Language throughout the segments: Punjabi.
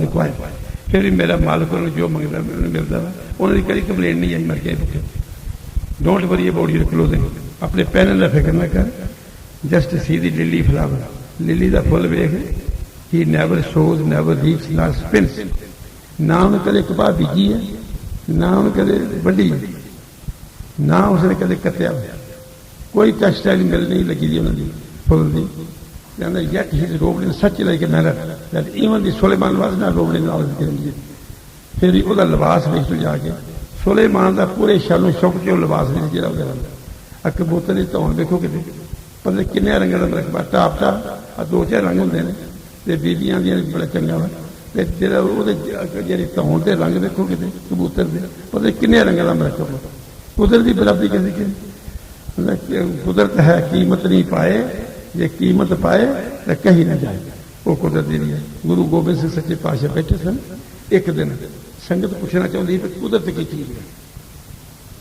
ਰਿਕੁਆਇਰ ਫਿਰ ਵੀ ਮੇਰਾ ਮਾਲਕ ਉਹਨੂੰ ਜੋ ਮੰਗਦਾ ਮੈਨੂੰ ਮਿਲਦਾ ਵਾ। ਉਹਨਾਂ ਦੀ ਕਦੀ ਕੰਪਲੇਂਟ ਨਹੀਂ ਆਈ, ਮਰ ਕੇ ਭੁੱਖੇ। Don't worry about your clothing ਆਪਣੇ ਪਹਿਨਣ ਦਾ ਫਿਕਰ ਨਾ ਕਰ। Just see the lily flower lily ਦਾ ਫੁੱਲ ਵੇਖ। He never sows never reaps not spins ਨਾ ਉਹਨੇ ਕਦੇ ਕਪਾਹ ਬੀਜੀ ਹੈ, ਨਾ ਉਹਨੇ ਕਦੇ ਵੱਢੀ ਨਾ ਉਸਨੇ ਕਦੇ ਕੱਤਿਆ ਹੋਇਆ ਕੋਈ ਟੈਕਸਟਾਈਲ ਮਿਲ ਨਹੀਂ ਲੱਗੀ ਦੀ ਉਹਨਾਂ ਦੀ ਫੁੱਲ ਦੀ। ਕਹਿੰਦਾ yet he robed in such like a manner that even the Suleman was ਨਾ ਰੋਬਡ ਇਨ ਆਲ ਦੀ ਫਿਰ ਹੀ ਉਹਦਾ ਲਿਬਾਸ ਵੇਖ ਤੂੰ ਜਾ ਕੇ। ਸੁਲੇਮਾਨ ਦਾ ਪੂਰੇ ਸ਼ਾਨੋ ਸ਼ੌਕ ਤੇ ਉਹ ਲਿਬਾਸ ਨਹੀਂ ਜਿਹੜਾ ਉਹਦਾ ਆ ਕਬੂਤਰ ਦੀ ਧੌਣ ਵੇਖੋ ਕਿਤੇ। ਪਤਾ ਨੀ ਕਿੰਨੇ ਰੰਗਾਂ ਦਾ ਮਰਕਬਾ ਟਾਪ ਟਾਪ ਆ ਦੋ ਚਾਰ ਰੰਗ ਹੁੰਦੇ ਨੇ। ਤੇ ਬੀਬੀਆਂ ਦੀਆਂ ਵੀ ਬੜਾ ਚੰਗਾ ਵਾ। ਤੇ ਜਿਹੜਾ ਉਹਦੇ ਜਿਹੜੀ ਧੌਣ ਦੇ ਰੰਗ ਵੇਖੋ ਕਿਤੇ, ਕਬੂਤਰ ਦੇ। ਪਤਾ ਕਿੰਨੇ ਰੰਗਾਂ ਦਾ ਮਰਕਬਾ ਕੁਦਰਤ ਦੀ ਬਰਾਬਰੀ ਕਿਸੇ ਕਿ ਕੁਦਰਤ ਹੈ ਕੀਮਤ ਨਹੀਂ ਪਾਏ। ਜੇ ਕੀਮਤ ਪਾਏ ਤਾਂ ਕਹੀ ਨਾ ਜਾਏ। ਉਹ ਕੁਦਰਤ ਦੀ ਨਹੀਂ ਹੈ। ਗੁਰੂ ਗੋਬਿੰਦ ਸਿੰਘ ਸੱਚੇ ਪਾਤਸ਼ਾਹ ਬੈਠੇ ਸਨ। ਇੱਕ ਦਿਨ ਸੰਗਤ ਪੁੱਛਣਾ ਚਾਹੁੰਦੀ ਸੀ ਕਿ ਕੁਦਰਤ ਕੀ ਚੀਜ਼ ਹੈ?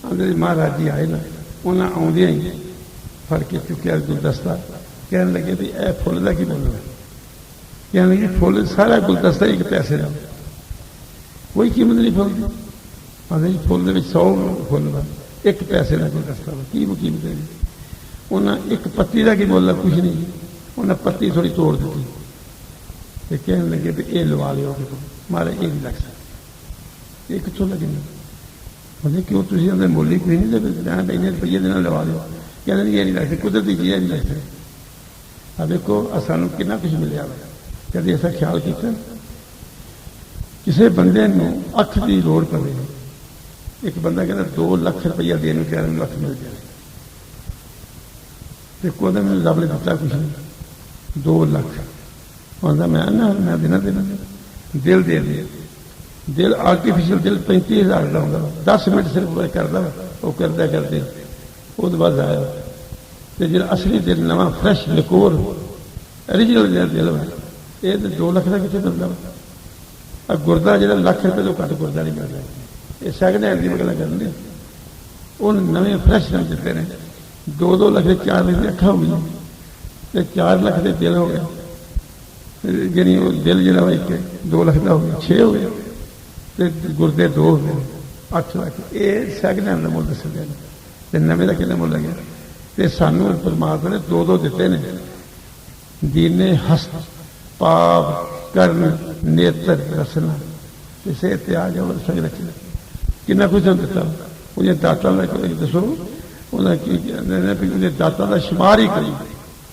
ਆਂਦੇ ਮਹਾਰਾਜ ਜੀ ਆਏ ਨਾ। ਉਹਨਾਂ ਆਉਂਦਿਆਂ ਹੀ ਫੜ ਕੇ ਚੁੱਕਿਆ ਗੁਲਦਸਤਾ। ਕਹਿਣ ਲੱਗੇ ਵੀ ਇਹ ਫੁੱਲ ਦਾ ਕੀ ਮੁੱਲ ਹੈ? ਕਹਿਣ ਲੱਗੇ, ਫੁੱਲ ਸਾਰਾ ਗੁਲਦਸਤਾ ਇੱਕ ਪੈਸੇ ਦਾ। ਕੋਈ ਕੀਮਤ ਨਹੀਂ ਫੁੱਲ ਦੀ। ਆਂਦੇ ਜੀ, ਫੁੱਲ ਦੇ ਵਿੱਚ 100 ਫੁੱਲ ਦਾ, ਇੱਕ ਪੈਸੇ ਦਾ ਗੁਲਦਸਤਾ ਵਾ। ਕੀ ਕੀਮਤ ਹੈ ਜੀ? ਉਹਨਾਂ ਇੱਕ ਪੱਤੀ ਦਾ ਕੀ ਮੁੱਲ ਹੈ ਕੁਝ ਨਹੀਂ। ਉਹਨਾਂ ਪੱਤੀ ਥੋੜੀ ਤੋੜ ਦਿੱਤੀ। ਤੇ ਕਹਿਣ ਲੱਗੇ ਵੀ ਇਹ ਲਵਾ ਲਿਓ ਕਿ ਮਾਰੇ, ਇਹ ਨਹੀਂ ਲੱਗ ਸਕਦਾ। ਇਹ ਕਿੱਥੋਂ ਲੱਗੇਗਾ ਉਹਨੇ ਕਿਉਂ ਤੁਸੀਂ ਉਹਦੇ ਮੁੱਲ ਹੀ ਕੋਈ ਨਹੀਂ ਦੇ ਮੈਂ ਬੈਨੇ ਰੁਪਈਏ ਦੇ ਨਾਲ ਲਵਾ ਲਿਓ ਕਹਿੰਦੇ ਨਹੀਂ ਇਹ ਨਹੀਂ ਲੱਗ ਲੱਗਦਾ ਕੁਦਰਤੀ ਚੀਜ਼ ਨਹੀਂ ਲੱਗਦਾ ਆ ਦੇਖੋ ਸਾਨੂੰ ਕਿੰਨਾ ਕੁਝ ਮਿਲਿਆ ਵਾ। ਕਦੇ ਐਸਾ ਖਿਆਲ ਕੀਤਾ? ਕਿਸੇ ਬੰਦੇ ਨੂੰ ਅੱਖ ਦੀ ਲੋੜ ਪਵੇ। ਇੱਕ ਬੰਦਾ ਕਹਿੰਦਾ 2 ਲੱਖ ਰੁਪਈਆ ਦੇਣ ਨੂੰ ਤਿਆਰ ਨੂੰ ਲੱਖ ਮਿਲ ਜਾਵੇ। ਤੇ ਕੋਦਾ ਮੈਨੂੰ ਰੱਬ ਨੇ ਦਿੱਤਾ ਕੁਝ ਨਹੀਂ 2 ਲੱਖ। ਕਹਿੰਦਾ ਮੈਂ ਨਾ ਮੈਂ ਦੇਣਾ ਦੇਣਾ ਦਿਲ ਦੇ ਦੇ। ਦਿਲ ਆਰਟੀਫੀਸ਼ੀਅਲ ਦਿਲ 35000 ਦਾ ਹੁੰਦਾ ਵਾ। 10 ਮਿੰਟ ਸਿਰਫ ਉਹ ਕਰਦਾ ਵਾ, ਉਹ ਕਰਦਾ ਕਰਦੇ। ਉਹ ਤੋਂ ਬਾਅਦ ਆਇਆ। ਤੇ ਜਿਹੜਾ ਅਸਲੀ ਦਿਲ ਨਵਾਂ ਫਰੈਸ਼ ਲਿਕੋਰ origignal ਜਿਹੜਾ ਦਿਲ ਵਾ ਇਹ ਤੇ 2 ਲੱਖ ਦਾ ਕਿੱਥੇ ਮਿਲਦਾ ਵਾ? ਆ ਗੁਰਦਾ ਜਿਹੜਾ ਲੱਖ ਰੁਪਏ ਤੋਂ ਘੱਟ ਗੁਰਦਾ ਨਹੀਂ ਮਿਲਦਾ। ਇਹ ਸੈਕਿੰਡ ਹੈਂਡ ਦੀ ਗੱਲ ਕਰਦੇ ਉਹ ਨਵੇਂ ਫਰੈਸ਼ ਨਾਲ ਦਿੱਤੇ ਨੇ। 2-2 ਲੱਖ ਦੇ 4 ਲੱਖ ਦੀਆਂ ਅੱਖਾਂ ਹੋ ਗਈਆਂ ਤੇ 4 ਲੱਖ ਦੇ ਦਿਲ ਹੋ ਗਏ। ਜਿਹੜੀ ਉਹ ਦਿਲ ਜਿਹੜਾ ਵਾ ਇੱਕ 2 ਲੱਖ ਦਾ ਹੋ ਗਿਆ 6 ਹੋ ਗਿਆ। ਤੇ ਗੁਰਦੇ ਦੋ ਹੋ ਗਏ 8 ਲੱਖ। ਇਹ ਸੈਕਿੰਡ ਹੈਂਡ ਦਾ ਮੁੱਲ ਦੱਸਦੇ ਨੇ ਤੇ ਨਵੇਂ ਦਾ ਕਿੰਨਾ ਮੁੱਲ ਲੱਗਿਆ ਤੇ ਸਾਨੂੰ ਪਰਮਾਤਮਾ ਨੇ ਦੋ ਦੋ ਦਿੱਤੇ ਨੇ। ਦੀਨੇ ਹਸਤ, ਪਾਪ ਕਰਨ ਨੇਤਰ, ਰਸਨਾ। ਕਿਸੇ ਤਿਆਗ ਔਰ ਸਗ ਰਚਨਾ ਕਿੰਨਾ ਕੁਝ ਸਾਨੂੰ ਦਿੱਤਾ? ਉਹਦੇ ਦਾਤਾਂ ਦਾ ਕੋਈ ਦੱਸੋ। ਉਹਨਾਂ ਕੀ ਕਹਿੰਦੇ ਨੇ ਵੀ ਉਹਦੇ ਦਾਤਾ ਦਾ ਸ਼ੁਮਾਰ ਹੀ ਕਰੀ।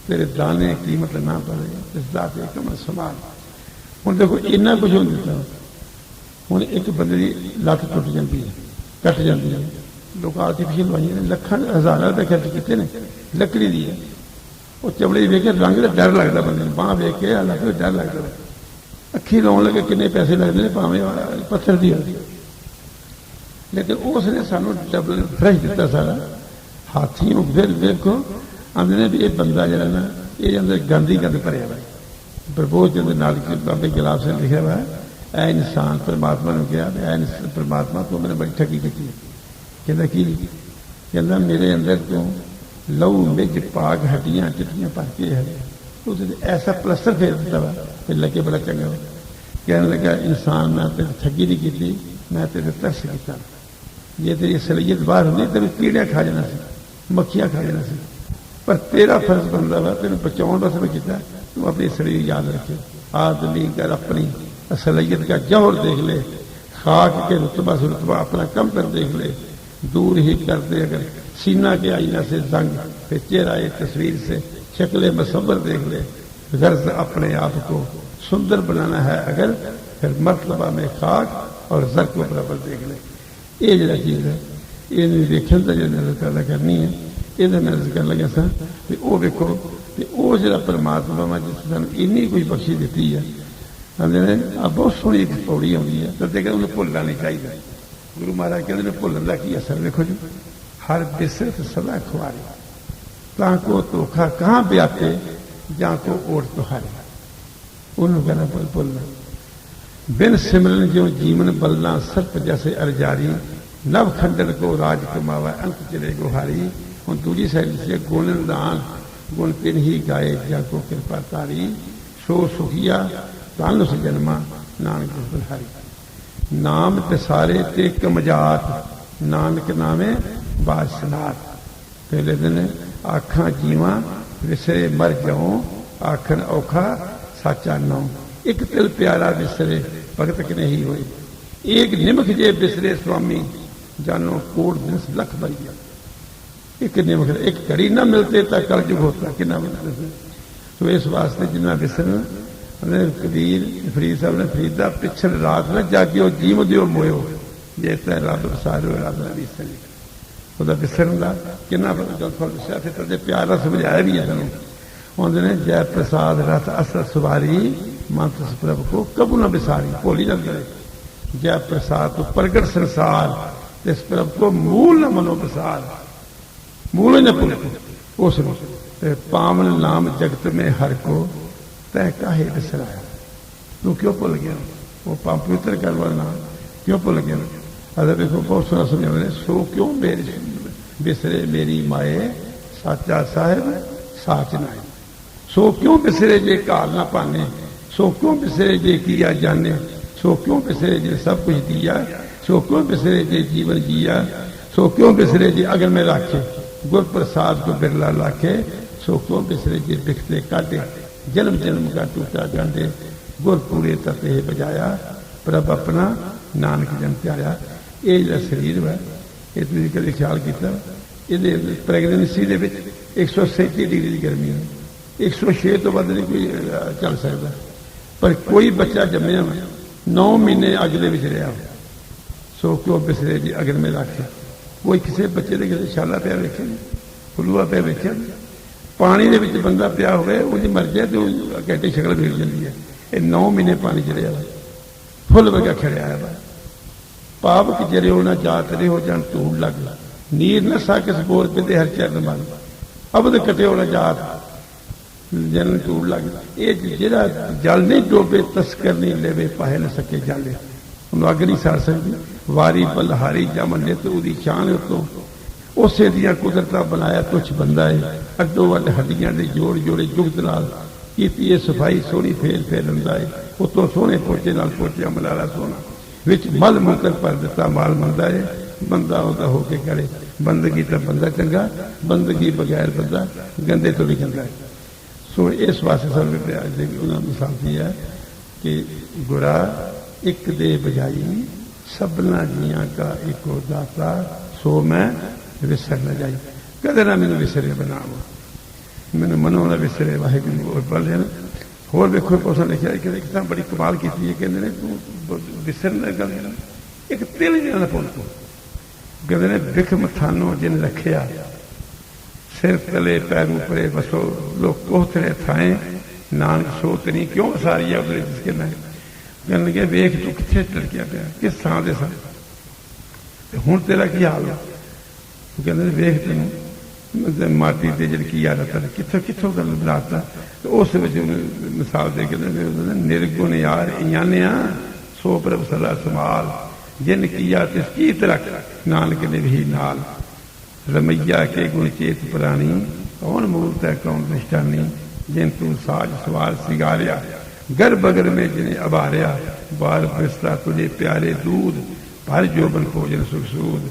ਤੇਰੇ ਦਾਣੇ ਕੀਮਤ ਨਾ ਪਵੇ ਇਸ ਦਾਤ ਕਮ ਸਮਾਨ ਹੁਣ ਦੇਖੋ, ਇੰਨਾ ਕੁਝ ਹੋ ਦਿੱਤਾ। ਹੁਣ ਇੱਕ ਬੰਦੇ ਦੀ ਲੱਤ ਟੁੱਟ ਜਾਂਦੀ ਹੈ, ਕੱਟ ਜਾਂਦੀ ਹੈ। ਲੋਕ ਆਰਟੀਫੀਸ਼ੀਅਲ ਵਾਈਆਂ ਨੇ ਲੱਖਾਂ, ਹਜ਼ਾਰਾਂ ਰੁਪਏ ਖਰਚ ਕੀਤੇ ਨੇ, ਲੱਕੜੀ ਦੀ ਹੈ। ਉਹ ਚਮੜੇ ਦੀ ਵੇਖ ਕੇ ਰੰਗ ਦਾ ਡਰ ਲੱਗਦਾ ਬੰਦੇ ਨੂੰ, ਬਾਹ ਵੇਖ ਕੇ ਆ ਲੱਗ ਡਰ ਲੱਗਦਾ। ਅੱਖੀ ਲਾਉਣ ਲੱਗੇ ਕਿੰਨੇ ਪੈਸੇ ਲੱਗਦੇ ਨੇ, ਭਾਵੇਂ ਪੱਥਰ ਦੀ ਹੋਵੇ। ਲੇਕਿਨ ਉਸ ਨੇ ਸਾਨੂੰ ਡਬਲ ਫਰੈਸ਼ ਦਿੱਤਾ ਸਾਰਾ। ਹਾਥੀ ਨੂੰ ਫਿਰ ਵੇਖੋ ਆਂਦੇ ਨੇ ਵੀ ਇਹ ਬੰਦਾ ਜਿਹੜਾ ਨਾ ਇਹ ਅੰਦਰ ਗੰਦੀ ਗੰਦ ਭਰਿਆ ਹੋਇਆ ਪ੍ਰਭੂ ਜੀ ਦੇ ਨਾਲ ਕਿ ਬਾਬੇ ਗੁਲਾਬ ਸਿੰਘ ਲਿਖਿਆ ਹੋਇਆ ਹੈ, ਐ ਇਨਸਾਨ ਪਰਮਾਤਮਾ ਨੂੰ ਕਿਹਾ ਵੀ ਐ ਇਨਸਾਨ ਪਰਮਾਤਮਾ ਤੂੰ ਮੇਰੇ ਬੜੀ ਠੱਗੀ ਕੀਤੀ ਹੈ। ਕਹਿੰਦਾ ਕੀ ਕਹਿੰਦਾ ਮੇਰੇ ਅੰਦਰ ਤੋਂ ਲਹੂ ਮਿੱਝ ਪਾਗ ਹੱਡੀਆਂ ਚਿੱਟੀਆਂ ਭਰ ਕੇ ਹੈ ਉਹਦੇ ਤੇ ਐਸਾ ਪਲਸਟਰ ਫੇਰ ਦਿੱਤਾ ਵਾ ਕਿ ਲੱਗੇ ਬੜਾ ਚੰਗਾ ਵਾ। ਕਹਿਣ ਲੱਗਾ ਇਨਸਾਨ ਮੈਂ ਤੇ ਠੱਗੀ ਨਹੀਂ ਕੀਤੀ ਮੈਂ ਤੇਰੇ ਤਰਸ ਕੀਤਾ ਜੇ ਤੇਰੀ ਅਸਲੀਅਤ ਬਾਹਰ ਹੁੰਦੀ ਤੇ ਕੀੜਿਆਂ ਖਾ ਜਾਣਾ ਸੀ مکھیاں کھا لینا سی پر تیرا فرض بنتا ਵਾ تین بچاؤ کا سبق کیا تو اپنی ਸਰੀਰ یاد رکھے۔ آدمی کر اپنی اصلیت کا جوہر دیکھ لے۔ خاک کے رتبہ سے رتبہ اپنا کم کر دیکھ لے۔ دور ہی کر دے اگر سینہ کے آئینہ سے زنگ، پھر چہرہ تصویر سے شکل مصور دیکھ لے۔ غرض اپنے آپ کو سندر بنانا ہے اگر، پھر مرتبہ میں خاک اور زر کو برابر دیکھ لے۔ یہ جڑا چیز ہے۔ है ਇਹਨੂੰ ਵੇਖਣ ਦਾ ਜਿਹੜਾ ਨਜ਼ਰ ਕਰਦਾ ਕਰਨੀ ਹੈ। ਇਹਦਾ ਮੈਂ ਨਜ਼ਰ ਕਰਨ ਲੱਗਿਆ ਸਾਂ ਵੀ ਉਹ ਵੇਖੋ ਤੇ ਉਹ ਜਿਹੜਾ ਪਰਮਾਤਮਾ ਵਾ ਜਿਸ ਸਾਨੂੰ ਇੰਨੀ ਕੋਈ ਬਖਸ਼ੀ ਦਿੱਤੀ ਹੈ, ਕਹਿੰਦੇ ਨੇ ਆ ਬਹੁਤ ਸੋਹਣੀ ਇੱਕ ਪੌੜੀ ਆਉਂਦੀ ਹੈ, ਤੇ ਕਹਿੰਦੇ ਉਹਨੂੰ ਭੁੱਲਣਾ ਨਹੀਂ ਚਾਹੀਦਾ। ਗੁਰੂ ਮਹਾਰਾਜ ਕਹਿੰਦੇ ਨੇ, ਭੁੱਲਣ ਦਾ ਕੀ ਅਸਰ ਵੇਖੋ ਜੀ। ਹਰ ਬਿਸਰਤ ਸਦਾ ਖੁਆਰੇ। ਤਾਂ ਕੋ ਧੋਖਾ ਕਹਾਂ ਬਿਆਤੇ ਜਾਂ ਕੋ ਓਟ ਤੁਹਾਰੇ। ਉਹਨੂੰ ਕਹਿੰਦਾ, ਭੁੱਲ, ਭੁੱਲਣਾ। ਬਿਨ ਸਿਮਰਨ ਜਿਉ ਜੀਵਨ ਬਲਨਾ ਸਰਪ ਜੈਸੇ ਅਰਜਾਰੀ ਨਵ ਖੰਡਨ ਕੋ ਰਾਜ ਕਮਾਵਾ, ਅੰਤ ਚਲੇ ਗੁਹਾਰੀ ਹੁਣ ਦੂਜੀ ਸਾਈਡ ਸੇ ਗੁਣ ਦਾਨ ਗੁਣ ਤਿਨ ਹੀ ਗਾਏ, ਜਾਂ ਕੋ ਕਿਰਪਾ ਤਾਰੀ ਸੋ ਸੁਖੀਆ ਧਨ ਉਸ ਜਨਮਾ, ਨਾਨਕ ਬੁਲਾਰੀ ਨਾਮ ਤੇ ਸਾਰੇ ਤੇ ਕਮਜਾਤ, ਨਾਨਕ ਨਾਮੇ ਬਾਸਨਾਤ ਪਹਿਲੇ ਦਿਨ ਆਖਾਂ ਜੀਵਾਂ, ਵਿਸਰੇ ਮਰ ਜਾਉ, ਆਖਣ ਔਖਾ ਸਾਚਾ ਨਾਮ ਇੱਕ ਤਿਲ ਪਿਆਰਾ ਵਿਸਰੇ, ਭਗਤ ਕਿ ਨਹੀਂ ਹੋਈ ਇੱਕ ਨਿਮਖ ਜੇ ਬਿਸਰੇ ਸੁਆਮੀ ਜਾਨੋ ਕੋਟ ਦਿਨ ਲੱਖ ਬਰੀਆ ਇੱਕ ਨਿਮਖ ਇੱਕ ਘੜੀ ਨਾ ਮਿਲਤੇ ਤਾਂ ਕਲਯੁਗ ਹੋਤਾ ਕਿੰਨਾ ਮਿਲਦਾ ਸੋ ਇਸ ਵਾਸਤੇ ਜਿੰਨਾ ਵਿਸਰਨ ਉਹਨੇ ਕਬੀਰ ਫਰੀਦ ਸਾਹਿਬ ਨੇ ਫਰੀਦਾ ਪਿਛਲ ਰਾਤ ਨਾ ਜਾਗਿਓ ਜੀਵ ਦਿਓ ਮੋਇਓ ਜੇ ਤੈ ਰੱਬ ਸਾਰੋ ਰੱਬ ਦਾ ਵਿਸਰ ਉਹਦਾ ਵਿਸਰਨ ਦਾ ਕਿੰਨਾ ਗੱਲ ਫਲ ਦੱਸਿਆ ਫਿਰ ਪਿਆਰ ਨਾਲ ਸਮਝਾਇਆ ਵੀ ਹੈ। ਤੁਹਾਨੂੰ ਉਹਦੇ ਨੇ ਜੈ ਪ੍ਰਸਾਦ ਰਸ ਅਸਰ ਸਵਾਰੀ, ਮੰਤ ਪ੍ਰਭ ਕੋ ਕਬੂ ਨਾ ਵਿਸਾਰੀ ਭੋਲੀ ਨਾ ਜੈ ਪ੍ਰਸਾਦ ਤੋਂ ਪ੍ਰਗਟ ਸੰਸਾਰ ಪ್ರಭು ಮೂಲ نہ ಪ್ರಸಾದ ಮೂಲ ನ ಪುನಃ ਉਸ ਨੂੰ ਪਾਵਨ ਨਾਮ ਜਗਤ ਮੇ ਹਰ ਕੋ ਤੈ ਕਾਹੇ ਬਿਸਰਾਇਆ ਤੂੰ ਕਿਉਂ ਭੁੱਲ ਗਿਆ ਉਹ ਪੰਪਿਊਟਰ نام کیوں ਭੁੱਲ گیا؟ حضرت کو بہت سنا سمجھا میں نے، سو کیوں میرے بسرے میری مائے ساچا صاحب ساچ نائے سو کیوں بسرے جے کال نہ پانے؟ سو کیوں بسرے جے کیا جانے؟ سو کیوں بسرے جے سب کچھ دیا؟ ਸੋ ਕਿਉਂ ਬਿਸਰੇ ਜੇ ਜੀਵਨ ਜੀਆ? ਸੋ ਕਿਉਂ ਬਿਸਰੇ ਜੇ ਅਗਰ ਮੈਂ ਰਾਖੇ? ਗੁਰ ਪ੍ਰਸਾਦ ਕੋ ਬਿਰਲਾ ਲਾਖੇ। ਸੋ ਕਿਉਂ ਬਿਸਰੇ ਜੇ ਬਿਖਤੇ ਕਾਢੇ ਜਨਮ ਜਨਮ ਕਾ ਟੂਟਾ ਗੰਢੇ ਗੁਰ ਪੂਰੇ ਤਤੇ ਬਜਾਇਆ। ਪ੍ਰਭ ਆਪਣਾ ਨਾਨਕ ਜਨ ਧਿਆਇਆ ਇਹ ਜਿਹੜਾ ਸਰੀਰ ਹੈ ਇਹ ਤੁਸੀਂ ਕਦੇ ਖਿਆਲ ਕੀਤਾ? ਇਹਦੇ ਪ੍ਰੈਗਨੈਂਸੀ ਦੇ ਵਿੱਚ 137 ਡਿਗਰੀ ਦੀ ਗਰਮੀ ਹੈ। 106 ਤੋਂ ਵੱਧ ਨਹੀਂ ਕੋਈ ਚੱਲ ਸਕਦਾ। ਪਰ ਕੋਈ ਬੱਚਾ ਜੰਮਿਆ 9 ਮਹੀਨੇ ਅੱਗ ਦੇ ਵਿੱਚ ਰਿਹਾ ਸੋ ਕਿਉਂ ਬਿਸਰੇ ਦੀ ਅਗਨ ਮੈਂ ਰੱਖਿਆ। ਕੋਈ ਕਿਸੇ ਬੱਚੇ ਦੇ ਕਿਸੇ ਛਾਲਾ ਪਿਆ ਵੇਖਿਆ ਨਹੀਂ ਫੁੱਲੂਆ ਪਿਆ ਵੇਖਿਆ ਨਹੀਂ ਪਾਣੀ ਦੇ ਵਿੱਚ ਬੰਦਾ ਪਿਆ ਹੋਵੇ, ਉਹਦੀ ਮਰਜ਼ੀ ਜਾਏ ਤੇ ਉਹ ਘੰਟੇ ਸ਼ਕਲ ਵਿਗੜ ਜਾਂਦੀ ਹੈ। ਇਹ 9 ਮਹੀਨੇ ਪਾਣੀ ਚ ਰਿਹਾ ਫੁੱਲ ਵਗਾ ਖੜਿਆ ਹੈ ਵਾ। ਪਾਪ ਕਿ ਜਰੇ ਹੋਣਾ ਜਾਤ ਰੇ ਹੋ ਜਾਣ ਤੂੜ ਲੱਗ ਨੀਰ ਨਾ ਸਾਕਿਸ ਬੋਰ ਪਿੰਦੇ ਹਰ ਚਰਨ ਮਨ ਅਬਦ ਕਟੇ ਹੋਣਾ ਜਾਤ ਜਨ ਤੂੜ ਲੱਗ ਇਹ ਜਿਹੜਾ ਜਲ ਨਹੀਂ ਡੋਬੇ, ਤਸਕਰ ਨਹੀਂ ਲੈਵੇ, ਪਾਹੇ ਨਾ ਸਕੇ ਜਾਲੇ। ਉਹਨੂੰ ਅੱਗ ਸਕਦੀ। ਵਾਰੀ ਬਲਹਾਰੀ ਜਮਨ ਨੇ ਤੇ ਉਹਦੀ ਸ਼ਾਨ ਉਤੋਂ। ਉਸੇ ਦੀਆਂ ਕੁਦਰਤਾਂ ਬਣਾਇਆ ਕੁਛ ਬੰਦਾ ਹੈ ਅੱਡੋ ਵੱਡ ਹੱਡੀਆਂ ਦੇ ਜੋੜ ਜੋੜੇ ਜੁਗਤ ਨਾਲ ਕੀਤੀ ਇਹ ਸਫ਼ਾਈ ਸੋਹਣੀ ਫੇਰ ਫੇਰ ਲੰਦਾ ਹੈ ਉਤੋਂ ਸੋਹਣੇ ਪੋਚੇ ਨਾਲ ਪੋਚਿਆ ਮਲਾਲਾ ਸੋਹਣਾ। ਵਿੱਚ ਮਲ ਮੁਕਰ ਪਰ ਦਿੱਤਾ ਮਾਲ ਮੰਦਾ ਹੈ ਬੰਦਾ ਉਹਦਾ ਹੋ ਕੇ ਕਰੇ। ਬੰਦਗੀ ਤਾਂ ਬੰਦਾ ਚੰਗਾ, ਬੰਦਗੀ ਬਗੈਰ ਬੰਦਾ ਗੰਦੇ ਤੋਂ ਵੀ ਗੰਦਾ ਹੈ ਸੋ ਇਸ ਵਾਸਤੇ ਸਾਨੂੰ ਪਿਆਰ ਦੇ ਉਹਨਾਂ ਨੂੰ ਸਾਥੀ ਹੈ ਕਿ ਗੁਰਾ ਇੱਕ ਦੇ ਬਜਾਈ ਸਭਨਾ ਜੀਆਂ ਕਾ ਇੱਕੋ ਦਾਤਾ, ਸੋ ਮੈਂ ਵਿਸਰ ਨਾ ਜਾਈ। ਕਦੇ ਨਾ ਮੈਨੂੰ ਵਿਸਰੇ ਬਣਾਵੋ। ਮੈਨੂੰ ਮਨੋਂ ਨਾ ਵਿਸਰੇ, ਵਾਹਿਗੁਰੂ ਹੋਰ ਬੋਲੇ ਹੋਰ ਵੇਖੋ ਕੋਸਾ ਲਿਖਿਆ ਕਿ ਇੱਕ ਤਾਂ ਬੜੀ ਕਮਾਲ ਕੀਤੀ ਹੈ, ਕਹਿੰਦੇ ਨੇ, ਤੂੰ ਬ- ਵਿਸਰ ਨਾ ਗੱਲ ਇੱਕ ਤਿਲ ਜਿਹਾ ਨਾ ਪੁੱਲ ਤੂੰ ਕਹਿੰਦੇ ਨੇ, ਵਿਖ ਮਥਾਨੋ ਜਿਨ ਰੱਖਿਆ, ਸਿਰ ਤਲੇ ਪੈਰ ਉਪਰੇ ਵਸੋ। ਲੋਕ ਕੋਤਰੇ ਥਾਏ, ਨਾਨਕ ਸੋ ਤਨੀ ਕਿਉਂ ਸਾਰੀਆ ਉਪਰੇ ਜਿਸਕੇ ਮੈਂ ਕਹਿਣ ਲੱਗੇ ਵੇਖ ਤੂੰ ਕਿੱਥੇ ਟੜਕਿਆ ਪਿਆ, ਕਿਸ ਥਾਂ ਦੇ ਸਾਂ ਤੇ ਹੁਣ ਤੇਰਾ ਕੀ ਹਾਲ ਹੈ ਉਹ ਕਹਿੰਦੇ ਵੇਖ ਤੈਨੂੰ ਤੇ ਮਾਟੀ ਤੇ ਜਿਹੜੀ ਕੀ ਆਦਤ ਹੈ ਕਿੱਥੋਂ ਕਿੱਥੋਂ ਗੱਲ ਬਣਾਤਾ ਉਸ ਵਿੱਚ ਮਿਸਾਲ ਦੇ ਕੇ ਕਹਿੰਦੇ ਨਿਰਗੁਣ ਯਾਰ ਇਆਨਿਆ ਸੋ ਪ੍ਰਭ ਸਦਾ ਸਮਾਲ ਜਿਨ ਕੀਆ ਤਿਸ ਕੀ ਤਰਕ ਨਾਨਕ ਨੇ ਵੀ ਨਾਲ? ਰਮਈਆ ਕੇ ਗੁਣ ਚੇਤ ਪ੍ਰਾਣੀ, ਕੌਣ ਮੂਰਤ ਹੈ, ਕੌਣ ਨਿਸ਼ਾਨੀ ਜਿਨ ਤੂੰ ਸਾਜ ਸਵਾਰ ਸਿਗਾਰਿਆ ਗਰ ਬਗਰ में जिन्हें अबारिया बार बिस्ता तुझे प्यारे दूध भर जोबन भोजन सुख सूद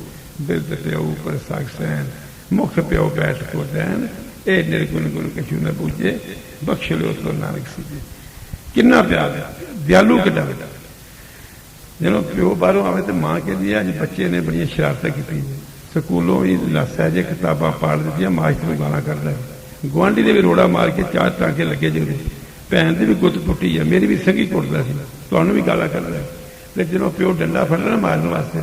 बिरद प्यो ऊपर साग सैन मुख प्यो बैठ को दैन ए निर्गुण गुण कछु न बूझे बख्श लो तो नानक सीजे किन्ना प्यार है दयालु कितना बेटा ਜਦੋਂ ਪਿਓ ਬਾਹਰੋਂ ਆਵੇ ਤੇ ਮਾਂ ਕਹਿੰਦੀ ਹੈ ਅੱਜ ਬੱਚੇ ਨੇ ਬੜੀਆਂ ਸ਼ਰਾਰਤਾਂ ਕੀਤੀਆਂ ਸਕੂਲੋਂ ਵੀ ਲਾਸਾ ਜੇ ਕਿਤਾਬਾਂ ਪਾੜ ਦਿੱਤੀਆਂ ਮਾਸਟਰ ਨੂੰ ਗਾਲਾਂ ਕੱਢਦਾ ਹੈ। ਗੁਆਂਢੀ ਦੇ ਵੀ ਰੋੜਾ ਮਾਰ ਕੇ ਚਾਰ ਟਾਂਕੇ ਲੱਗੇ ਜਿਹਦੇ ਭੈਣ ਦੀ ਵੀ ਗੁੱਤ ਟੁੱਟੀ ਹੈ ਮੇਰੀ ਵੀ ਸੰਗੀ ਕੁੱਟਦਾ ਸੀ। ਤੁਹਾਨੂੰ ਵੀ ਗਾਲਾਂ ਕੱਢਦਾ। ਤੇ ਜਦੋਂ ਪਿਓ ਡੰਡਾ ਫੜਦਾ ਨਾ ਮਾਰਨ ਵਾਸਤੇ,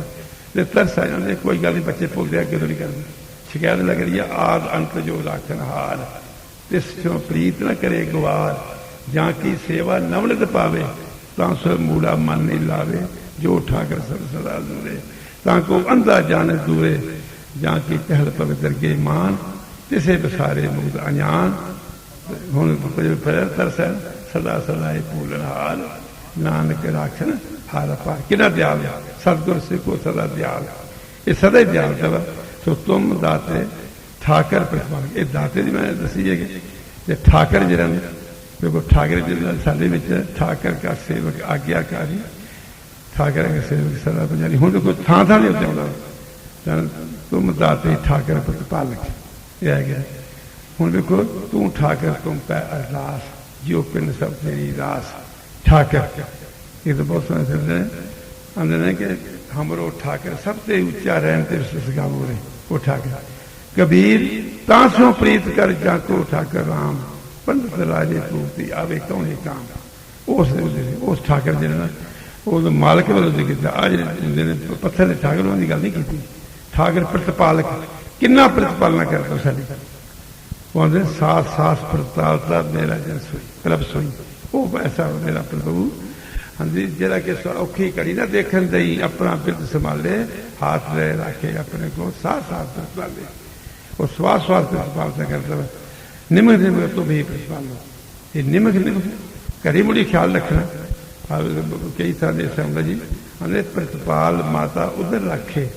ਤੇ ਤਰਸ ਆ ਜਾਂਦੇ, ਕੋਈ ਗੱਲ ਨਹੀਂ, ਬੱਚੇ ਭੁੱਲਦੇ ਆ, ਕਿਉਂ ਨਹੀਂ ਕਰਦੇ। ਸ਼ਿਕਾਇਤ ਲੱਗ ਰਹੀ ਹੈ ਆਦ ਅੰਤ ਜੋ ਰਾਖਣ ਹਾਰ। ਤਿਸ ਤੋਂ ਪ੍ਰੀਤ ਨਾ ਕਰੇ ਗਵਾਰ, ਜਾਂ ਕੀ ਸੇਵਾ ਨਵਲਤ ਪਾਵੇ, ਤਾਂ ਸੋ ਮੂੜਾ ਮਨ ਨਹੀਂ ਲਾਵੇ, ਜੋ ਠਾਕਰ ਸਰ ਸਦਾ ਦੂਰੇ। ਤਾਂ ਕੋ ਅੰਧਾ ਜਾਣੇ ਦੂਰੇ, ਜਾਂ ਕੀ ਪਹਿਲ ਪਵਿੱਤਰ ਦਰਗੇ ਮਾਨ, ਤਿਸੇ ਬਸਾਰੇ ਮੁਕਤ ਅਣਜਾਨ ਹੁਣ ਕੋਈ ਫਿਰ ਤਰਸੈ ਸਦਾ ਸਦਾ ਇਹ ਪੂਰਨ ਹਾਲ, ਨਾਨਕ ਰਾਖਣ ਹਾਰ ਪਾ ਕਿਹੜਾ ਦਿਆਲ? ਸਤਗੁਰ ਸੇ ਕੋ ਸਦਾ ਦਿਆਲ। ਇਹ ਸਦਾ ਹੀ ਦਿਆਲ ਤਵਾ ਸੋ ਤੁਮ ਦਾਤੇ, ਠਾਕਰ ਪ੍ਰਤਪਾਲ ਇਹ ਦਾਤੇ ਦੀ ਮੈਂ ਦੱਸੀ ਹੈ ਕਿ ਜੇ ਠਾਕਰ ਜਿਹੜਾ ਨੇ, ਦੇਖੋ ਠਾਕਰ ਦੇ ਨਾਲ ਸਾਡੇ ਵਿੱਚ ਠਾਕਰ ਕਾ ਸੇਵਕ, ਆਗਿਆਕਾਰੀ। ਠਾਕਰ ਕੇ ਸੇਵਕ ਸਦਾ ਪੰਜਾਲੀ ਹੁਣ ਦੇਖੋ ਥਾਂ ਥਾਂ ਦੇ ਉੱਤੇ ਆਉਂਦਾ। ਜਨ ਤੁਮ ਦਾਤੇ, ਠਾਕਰ ਪ੍ਰਤਪਾਲਕ। ਇਹ ਆ ਗਿਆ ਹੁਣ ਦੇਖੋ ਤੂੰ ਠਾਕਰ ਤੁਮ ਪੈ ਅਰਦਾਸ ਜਿਉ ਪਿੰਡ ਸਭ ਤੇਰੀ ਰਾਸ। ਠਾਕਰ। ਇਹ ਤਾਂ ਬਹੁਤ ਸੋਹਣੇ ਸ਼ਬਦ ਨੇ ਆਂਦੇ ਨੇ ਕਿ ਹਮਰੋ ਠਾਕਰ, ਸਭ ਤੇ ਉੱਚਾ ਰਹਿਣ ਤੇ ਸਸਗਾ ਮੋਰੇ ਉਹ ਠਾਕਰ। ਕਬੀਰ, ਤਾਂ ਸੋ ਪ੍ਰੀਤ ਕਰ ਜਾ ਕੋ ਠਾਕਰ ਰਾਮ। ਪੰਡਤ ਰਾਜੇ ਤੂਤੀ ਆਵੇ ਕੌਣੇ ਕਾਮ। ਉਸ ਉਸ ਠਾਕਰ ਜਿਹੜਾ ਨਾ ਮਾਲਕ ਵੱਲੋਂ ਜ਼ਿਕਰ ਆ ਜਿਹੜੇ ਨੇ, ਪੱਥਰ ਦੇ ਠਾਕਰਾਂ ਦੀ ਗੱਲ ਨਹੀਂ ਕੀਤੀ। ਠਾਕਰ ਪ੍ਰਤਪਾਲਕ, ਕਿੰਨਾ ਪ੍ਰਤਪਾਲਨਾ ਕਰਦਾ ਸਾਡੀ। ਉਹਦੇ ਸਾਥ ਸਾਥ ਪ੍ਰਤਾਪਤਾ ਮੇਰਾ ਜਨ ਸੋਈ ਕਲਬ ਸੋਈ। ਉਹ ਪੈਸਾ ਮੇਰਾ ਪ੍ਰਭੂ ਹਾਂਜੀ, ਜਿਹੜਾ ਕਿ ਔਖੀ ਘੜੀ ਨਾ ਦੇਖਣ ਦਈ, ਆਪਣਾ ਬਿਰਦ ਸੰਭਾਲੇ, ਹੱਥ ਲੈ ਰੱਖੇ ਆਪਣੇ ਕੋ ਸਾਥ ਸਾਥ ਪ੍ਰਤਪਾਲੇ ਉਹ ਸਵਾਸ ਸਵਾਸ ਪ੍ਰਤਪਾਲਤਾ ਕਰਦਾ ਹੈ ਨਿਮਕ ਨਿਮਕ ਤੋਂ ਵੀ ਪ੍ਰਤਪਾਲੋ ਇਹ ਨਿਮਕ ਨਿਮਕ ਘੜੀ ਮੁੜੀ ਖਿਆਲ ਰੱਖਣਾ। ਕਈ ਸਾਲੇ ਸੰਗ ਜੀ। ਅਨੇ ਪ੍ਰਤਪਾਲ ਮਾਤਾ ਉਧਰ ਰੱਖੇ।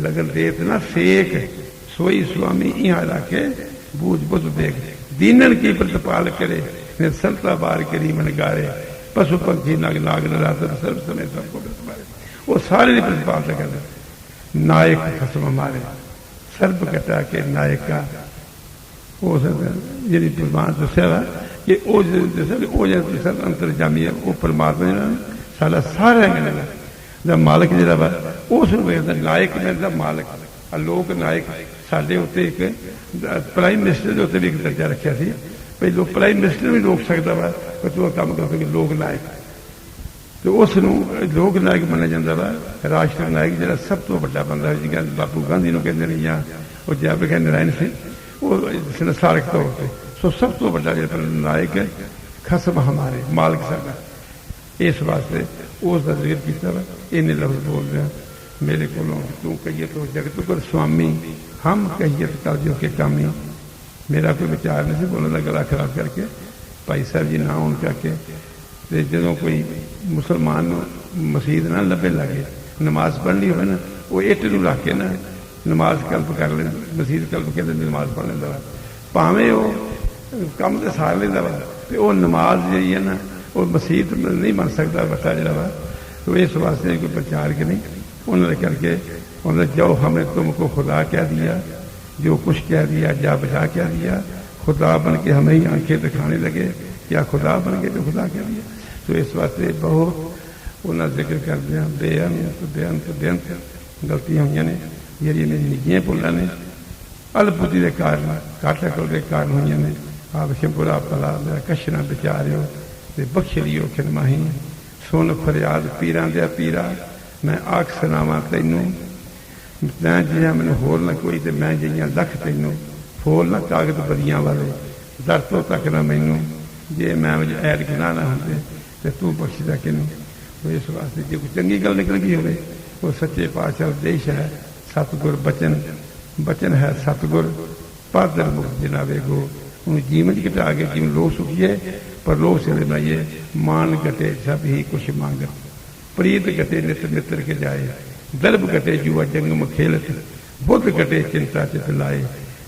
ਲਗਨ ਦੇਤ ਨਾ ਸੇਕ। ਸੋਈ ਸੁਆਮੀ ਇਹਾਂ ਰੱਖੇ। ਬੂਝ ਬੁੱਝ ਦੇਖ ਦੀਨਨ ਕੀ ਪ੍ਰਤਪਾਲ ਕਰੇ ਨੇ ਸੰਤਾ ਬਾਰ ਕਰੀ ਮਨ ਗਾਰੇ। ਪਸ਼ੂ ਪੰਛੀ ਨਗ ਨਾਗ ਨਰਾਤਰ ਸਰਬ ਸਮੇਂ ਸਭ ਕੋ ਪ੍ਰਤਪਾਲ ਉਹ ਸਾਰੇ ਦੀ ਪ੍ਰਤਪਾਲਤਾ ਕਰਦੇ। ਨਾਇਕ ਖਸਮ ਮਾਰੇ। ਸਰਬ ਕਟਾ ਕੇ ਨਾਇਕਾ। ਉਹ ਜਿਹੜੀ ਪ੍ਰਮਾਣ ਦੱਸਿਆ ਵਾ ਕਿ ਉਹ ਜਿਹੜੇ ਉਹ ਜਿਹੜੇ ਸਭ ਅੰਤਰਜਾਮੀ ਹੈ, ਉਹ ਪ੍ਰਮਾਤਮਾ ਜਿਹੜਾ ਸਾਡਾ ਸਾਰਿਆਂ ਹੈ ਦਾ ਮਾਲਕ ਜਿਹੜਾ ਵਾ, ਉਸ ਨੂੰ ਵੇਖਦਾ, ਨਾਇਕ ਦਾ ਮਾਲਕ। ਅਲੋਕ ਨਾਇਕ, ਸਾਡੇ ਉੱਤੇ ਇੱਕ ਪ੍ਰਾਈਮ ਮਿਨਿਸਟਰ ਦੇ ਉੱਤੇ ਵੀ ਇੱਕ ਦਰਜਾ ਰੱਖਿਆ ਸੀ। ਭਈ ਲੋਕ ਪ੍ਰਾਈਮ ਮਿਨਿਸਟਰ ਵੀ ਰੋਕ ਸਕਦਾ ਵਾ ਕਿ ਤੂੰ ਕੰਮ ਕਰ ਲੋਕ ਨਾਇਕ। ਤੇ ਉਸ ਨੂੰ ਲੋਕ ਨਾਇਕ ਮੰਨਿਆ ਜਾਂਦਾ ਵਾ, ਰਾਸ਼ਟਰ ਨਾਇਕ ਜਿਹੜਾ ਸਭ ਤੋਂ ਵੱਡਾ ਬੰਦਾ ਹੈ ਜਿਵੇਂ ਬਾਪੂ ਗਾਂਧੀ ਨੂੰ ਕਹਿੰਦੇ ਨੇ ਜਾਂ ਉਹ ਜੈ ਬਖੇ ਨਰਾਇਣ ਸਿੰਘ ਉਹ ਸੰਸਾਰਿਕ ਤੌਰ ਤੇ ਸੋ ਸਭ ਤੋਂ ਵੱਡਾ ਜਿਹੜਾ ਨਾਇਕ ਹੈ, ਖਸਮ ਹਮਾਰੇ, ਮਾਲਕ ਸਾਡਾ। ਇਸ ਵਾਸਤੇ ਉਸ ਦਾ ਜ਼ਿਕਰ ਕੀਤਾ ਵਾ ਇਹਨੇ ਲਫ਼ਜ਼ ਬੋਲ ਰਿਹਾ ਮੇਰੇ ਕੋਲੋਂ ਤੂੰ ਕਹੀਏ ਤੋ ਜਗਤ ਪਰ ਸੁਆਮੀ ਹਮ ਕਹੀਏ ਕਰ ਜੋ ਕੇ ਕਾਮੀ ਮੇਰਾ ਕੋਈ ਵਿਚਾਰ ਨਹੀਂ ਸੀ ਬੋਲਣ ਦਾ ਗਲਾ ਖਰਾਬ ਕਰਕੇ ਭਾਈ ਸਾਹਿਬ ਜੀ ਨਾ ਹੋਣ ਕਰਕੇ ਤੇ ਜਦੋਂ ਕੋਈ ਮੁਸਲਮਾਨ ਨੂੰ ਮਸਜਿਦ ਨਾਲ ਲੱਭੇ ਲੱਗੇ ਨਮਾਜ਼ ਪੜ੍ਹਨੀ ਹੋਵੇ ਨਾ ਉਹ ਇੱਟ ਨੂੰ ਰੱਖ ਕੇ ਨਾ ਨਮਾਜ਼ ਕਲਪ ਕਰ ਲੈਂਦਾ ਮਸਜਿਦ ਕਲਪ ਕੇ ਨਮਾਜ਼ ਪੜ੍ਹ ਲੈਂਦਾ ਵਾ ਭਾਵੇਂ ਉਹ ਕੰਮ ਤੇ ਸਾਰ ਲੈਂਦਾ ਵਾ ਤੇ ਉਹ ਨਮਾਜ਼ ਜਿਹੜੀ ਹੈ ਨਾ ਉਹ ਮਸਜਿਦ ਨਹੀਂ ਬਣ ਸਕਦਾ ਬੱਚਾ ਜਿਹੜਾ ਵਾ तो इस اور جو ہم نے تم کو خدا کیا دیا، جو کچھ کہہ دیا، جا بجا کیا دیا۔ خدا بن کے ہمیں ہی آنکھیں دکھانے لگے، کیا خدا بن کے جو خدا کیا دیا؟ تو اس واسطے بہت انہیں ذکر کر دیا، بے انت بے انت بے انت غلطیاں ہوئی نے یہ نے نگیاں پولا نے، البتی کے کارن، کاٹا کل کے کارن ہوئی نے۔ آپ شمپورا پلا، میرا کشنا بچارے ہو دے بخش لیو خدماہی سن فریاد پیران دیا پیرا، میں آخ سناواں تینوں۔ ਮੈਂ ਜਿਹਾ ਮੈਨੂੰ ਹੋਰ ਨਾ ਕੋਈ ਤੇ ਮੈਂ ਜਿਹੀਆਂ ਲੱਖ ਤੈਨੂੰ ਫੋਲ ਨਾ ਕਾਗਜ਼ ਬਦੀਆਂ ਵਾਲੇ ਦਰ ਤੋਂ ਤੱਕ ਨਾ ਮੈਨੂੰ ਜੇ ਮੈਂ ਵਿੱਚ ਐਡ ਗਿਨਾ ਨਾ ਹੁੰਦੇ ਤੇ ਤੂੰ ਬਖਸ਼ਦਾ ਕਿਨੂੰ ਉਹ ਇਸ ਵਾਸਤੇ ਜੇ ਕੋਈ ਚੰਗੀ ਗੱਲ ਨਿਕਲ ਗਈ ਹੋਵੇ, ਉਹ ਸੱਚੇ ਪਾਤਸ਼ਾਹ ਦੇਸ਼ ਹੈ, ਸਤਗੁਰ ਬਚਨ। ਬਚਨ ਹੈ ਸਤਗੁਰ, ਪਾਦਰ ਮੁਖ ਜਨਾਵੇ ਗੋ ਉਹਨੂੰ ਜੀਵਨ ਚ ਘਟਾ ਕੇ ਜਿਵੇਂ ਲੋਕ ਸੁਖੀਏ, ਪਰ ਲੋਕ ਸੇ ਬਣਾਈਏ। ਮਾਨ ਘਟੇ ਸਭ ਹੀ ਕੁਛ ਮੰਗ। ਪ੍ਰੀਤ ਘਟੇ ਨਿਤ ਮਿੱਤਰ ਕੇ ਜਾਏ। ਦਰਬ ਘਟੇ ਜੁਆ ਜੰਗਮ ਖੇਲਤ ਬੁੱਧ ਘਟੇ ਚਿੰਤਾ ਚਿਤ ਲਾਏ,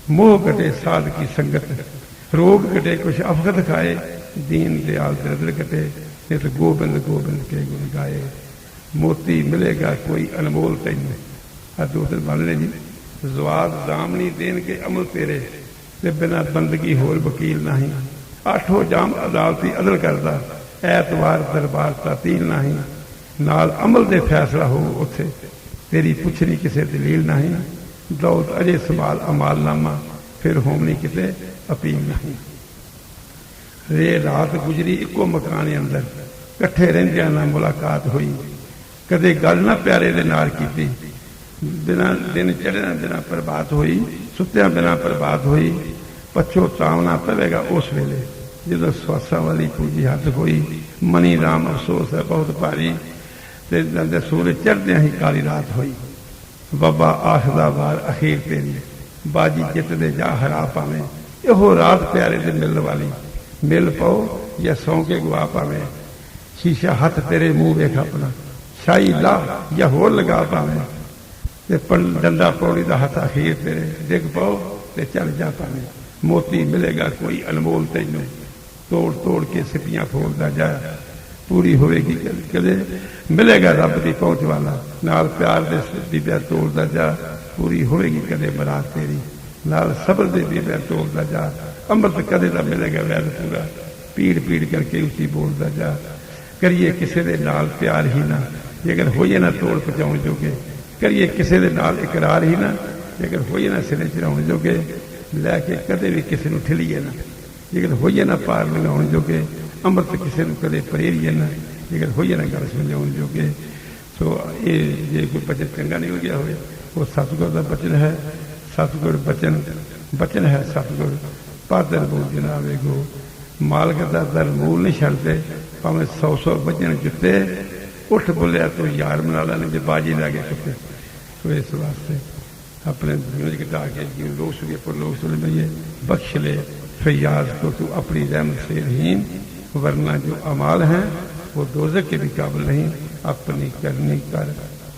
ਮੋਹ ਘਟੇ ਸਾਧ ਕੀ ਸੰਗਤ, ਰੋਗ ਘਟੇ ਕੁਛ ਅਫਗਤ ਖਾਏ ਦੀਨ ਦਿਆਲ ਦਰਦ ਘਟੇ, ਨਿਤ ਗੋਬਿੰਦ ਗੋਬਿੰਦ ਕੇ ਗੁਣ ਗਾਏ। ਮੋਤੀ ਮਿਲੇਗਾ ਕੋਈ ਅਨਮੋਲ ਤੈਨੂੰ, ਆ ਦੋ ਦਿਨ ਬੰਨਣੇ ਜੀ ਜ਼ਵਾਦ ਜ਼ਾਮਨੀ ਦੇਣ ਕੇ ਅਮਲ ਤੇਰੇ, ਤੇ ਬਿਨਾ ਬੰਦਗੀ ਹੋਰ ਵਕੀਲ ਨਹੀਂ। ਆਠੋ ਜਾਮ ਅਦਾਲਤੀ ਅਦਲ ਕਰਦਾ, ਐਤਵਾਰ ਦਰਬਾਰ ਤਾਤੀਲ ਨਹੀਂ। ਨਾਲ ਅਮਲ ਦੇ ਫੈਸਲਾ ਹੋ ਉੱਥੇ। ਤੇਰੀ ਪੁੱਛਣੀ ਕਿਸੇ ਦਲੀਲ ਨਹੀਂ। ਦੌਲਤ ਅਜੇ ਸੰਭਾਲ ਅਮਾਲਨਾਮਾ, ਫਿਰ ਹੋਮਣੀ ਕਿਤੇ ਅਪੀਲ ਨਹੀਂ। ਰੇ ਰਾਤ ਗੁਜਰੀ ਇੱਕੋ ਮਕਾਨ ਅੰਦਰ, ਇਕੱਠੇ ਰਹਿੰਦਿਆਂ ਨਾਲ ਮੁਲਾਕਾਤ ਹੋਈ। ਕਦੇ ਗੱਲ ਨਾ ਪਿਆਰੇ ਦੇ ਨਾਲ ਕੀਤੀ। ਬਿਨਾਂ ਦਿਨ ਚੜ੍ਹਨਾ ਬਿਨਾਂ ਪ੍ਰਬਾਤ ਹੋਈ, ਸੁੱਤਿਆਂ ਬਿਨਾਂ ਪ੍ਰਬਾਤ ਹੋਈ। ਪਛੋ ਤਾਵਨਾ ਪਵੇਗਾ ਉਸ ਵੇਲੇ, ਜਦੋਂ ਸਵਾਸਾਂ ਵਾਲੀ ਪੂਜੀ ਹੱਥ ਹੋਈ ਮਨੀ ਰਾਮ ਅਫਸੋਸ ਹੈ, ਬਹੁਤ ਭਾਰੀ। ਤੇ ਜਦ ਸੂਰਜ ਚੜਦਿਆਂ ਹੀ ਕਾਲੀ ਰਾਤ ਹੋਈ। ਬਾਬਾ ਆਖਦਾ ਵਾਰ ਅਖੀਰ ਤੇਰੀ ਬਾਜੀ ਜਿੱਤ ਦੇ ਜਾ ਹਰਾ ਪਾਵੇਂ ਇਹੋ ਰਾਤ ਪਿਆਰੇ ਦੇ ਮਿਲਣ ਵਾਲੀ। ਮਿਲ ਪਾਓ ਜਾਂ ਸੌਂ ਕੇ ਗਵਾ ਪਾਵੇਂ ਸ਼ੀਸ਼ਾ ਹੱਥ ਤੇਰੇ ਮੂੰਹ ਵੇਖ ਆਪਣਾ। ਸ਼ਾਹੀ ਲਾ ਜਾਂ ਹੋਰ ਲਗਾ ਪਾਵੇਂ ਤੇ ਪੰ ਡੰਡਾ ਪੌੜੀ ਦਾ ਹੱਥ ਅਖੀਰ ਤੇਰੇ। ਡਿੱਗ ਪਾਓ ਤੇ ਚੱਲ ਜਾ ਪਾਵੇਂ ਮੋਤੀ ਮਿਲੇਗਾ ਕੋਈ ਅਨਮੋਲ ਤੈਨੂੰ। ਤੋੜ ਤੋੜ ਕੇ ਸਿੱਪੀਆਂ ਫੋੜਦਾ ਜਾ। ਪੂਰੀ ਹੋਵੇਗੀ, ਕਦੇ- ਕਦੇ ਮਿਲੇਗਾ ਰੱਬ ਦੀ ਪਹੁੰਚ ਵਾਲਾ ਨਾਲ ਪਿਆਰ ਦੇ ਬੀਬਿਆ ਤੋੜਦਾ ਜਾ, ਪੂਰੀ ਹੋਵੇਗੀ ਕਦੇ ਬਰਾਤ ਤੇਰੀ, ਨਾਲ ਸਬਰ ਦੇ ਬੀਬਿਆ ਤੋੜਦਾ ਜਾ, ਅੰਮ੍ਰਿਤ ਕਦੇ ਤਾਂ ਮਿਲੇਗਾ ਵੈਦ ਪੂਰਾ, ਪੀੜ ਪੀੜ ਕਰਕੇ ਉਸੀ ਬੋਲਦਾ ਜਾ, ਕਰੀਏ ਕਿਸੇ ਦੇ ਨਾਲ ਪਿਆਰ ਹੀ ਨਾ, ਜੇਕਰ ਹੋਈਏ ਨਾ ਤੋੜ ਪਹੁੰਚਾਉਣ ਜੋਗੇ, ਕਰੀਏ ਕਿਸੇ ਦੇ ਨਾਲ ਇਕਰਾਰ ਹੀ ਨਾ, ਜੇਕਰ ਹੋਈਏ ਨਾ ਸਿਰੇ ਚੜਾਉਣ ਜੋਗੇ, ਲੈ ਕੇ ਕਦੇ ਵੀ ਕਿਸੇ ਨੂੰ ਠਿਲੀਏ ਨਾ, ਜੇਕਰ ਹੋਈਏ ਨਾ ਪਾਰ ਲਗਾਉਣ ਜੋਗੇ ਅੰਮ੍ਰਿਤ ਕਿਸੇ ਨੂੰ ਕਦੇ ਪ੍ਰੇਰੀਏ ਨਾ, ਜੇਕਰ ਹੋਈ ਨਾ ਗੱਲ ਸਮਝਾਉਣ ਜੋਗੇ, ਸੋ ਇਹ ਜੇ ਕੋਈ ਬਚਨ ਚੰਗਾ ਨਹੀਂ ਹੋ ਗਿਆ ਹੋਵੇ, ਉਹ ਸਤਿਗੁਰ ਦਾ ਬਚਨ ਹੈ, ਸਤਿਗੁਰ ਬਚਨ ਬਚਨ ਹੈ ਸਤਿਗੁਰ ਪਾਦਰ ਬੋ ਜਨਾਵੇ ਗੋ ਮਾਲਕ ਦਾ ਦਰ ਮੂਲ ਨਹੀਂ ਛੱਡਦੇ, ਭਾਵੇਂ 100 100 ਵਜਣ ਜੁੱਤੇ, ਉੱਠ ਬੁਲਿਆ ਤੋ ਯਾਰ ਬਣਾ ਲੈਣ ਜੇ ਬਾਜੀ ਲਾ ਕੇ ਕਿਤੇ ਸੋ ਇਸ ਵਾਸਤੇ ਆਪਣੇ ਦਿਲ ਦੇ ਡਾ ਕੇ ਜੀ ਲੋਕ ਸੁਣੇ ਪਰ ਲੋਕ ਸੁਣੇ ਮੈਂ ਬਖਸ਼ ਲੈ ਫਯਾਜ਼ ਕੋ ਤੂੰ ਆਪਣੀ ਰਹਿਮਤ ਸੇ ਰਹੀਮ। वरना जो अमाल हैं वो दोजक के भी काबिल नहीं अपनी करनी कर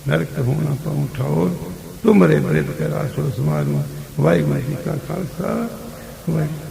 नरक होना पाऊँ ठोर तुम रे बरे कर आसो समारू वाहिगुरु जी का खालसा वाहिगुरु